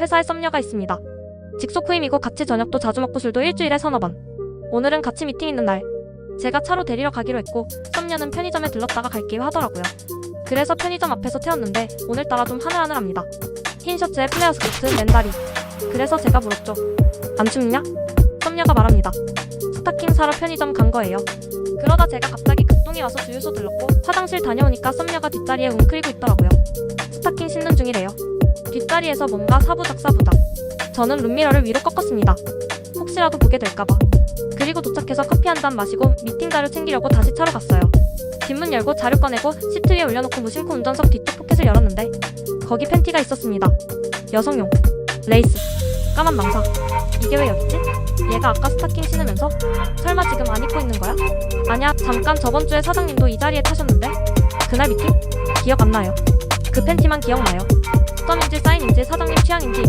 회사에 썸녀가 있습니다. 직속 후임이고 같이 저녁도 자주 먹고 술도 일주일에 서너 번. 오늘은 같이 미팅 있는 날. 제가 차로 데리러 가기로 했고 썸녀는 편의점에 들렀다가 갈게요 하더라고요. 그래서 편의점 앞에서 태웠는데 오늘따라 좀 하늘하늘합니다. 흰 셔츠에 플레어 스커트, 맨다리. 그래서 제가 물었죠. 안 춥냐? 썸녀가 말합니다. 스타킹 사러 편의점 간 거예요. 그러다 제가 갑자기 급동이 와서 주유소 들렀고 화장실 다녀오니까 썸녀가 뒷다리에 웅크리고 있더라고요. 스타킹 신는 중이래요. 뒷다리에서 뭔가 사부작사부작. 저는 룸미러를 위로 꺾었습니다. 혹시라도 보게 될까봐. 그리고 도착해서 커피 한 잔 마시고 미팅 자료 챙기려고 다시 차로 갔어요. 뒷문 열고 자료 꺼내고 시트 위에 올려놓고 무심코 운전석 뒤쪽 포켓을 열었는데 거기 팬티가 있었습니다. 여성용. 레이스. 까만 망사. 이게 왜 여기지? 얘가 아까 스타킹 신으면서? 설마 지금 안 입고 있는 거야? 아냐, 잠깐 저번 주에 사장님도 이 자리에 타셨는데? 그날 미팅? 기억 안 나요. 그 팬티만 기억나요. 썸인지 사인인지 사장님 취향인지 이거